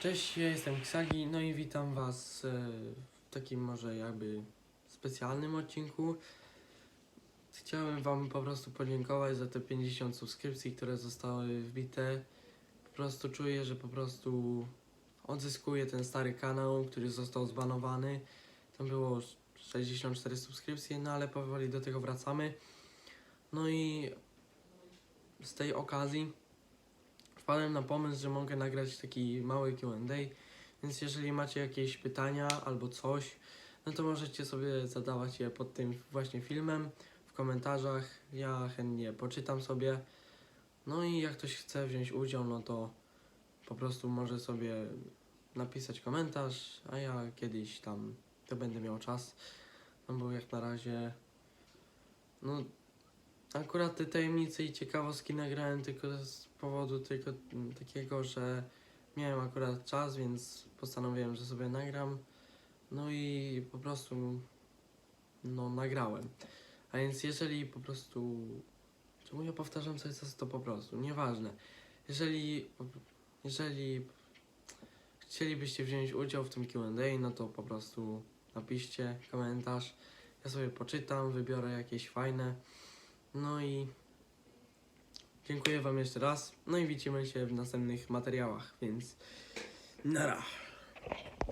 Cześć, ja jestem Ksagi, no i witam Was e, w takim może jakby specjalnym odcinku. Chciałem Wam po prostu podziękować za te 50 subskrypcji, które zostały wbite. Po prostu czuję, że po prostu odzyskuję ten stary kanał, który został zbanowany. Tam było 64 subskrypcje, no ale powoli do tego wracamy. No i z tej okazji wpadłem na pomysł, że mogę nagrać taki mały QA, więc jeżeli macie jakieś pytania albo coś, no to możecie sobie zadawać je pod tym właśnie filmem w komentarzach. Ja chętnie poczytam sobie. No i jak ktoś chce wziąć udział, no to po prostu może sobie napisać komentarz, a ja kiedyś tam to będę miał czas. No bo jak na razie, no Akurat te tajemnice i ciekawostki nagrałem tylko z powodu tylko takiego, że miałem akurat czas, więc postanowiłem, że sobie nagram. No i po prostu no nagrałem. A więc jeżeli po prostu czemu ja powtarzam cały czas to po prostu, nieważne. Jeżeli jeżeli chcielibyście wziąć udział w tym Q&A, no to po prostu napiszcie komentarz. Ja sobie poczytam, wybiorę jakieś fajne. No i dziękuję Wam jeszcze raz. No i widzimy się w następnych materiałach, więc nara.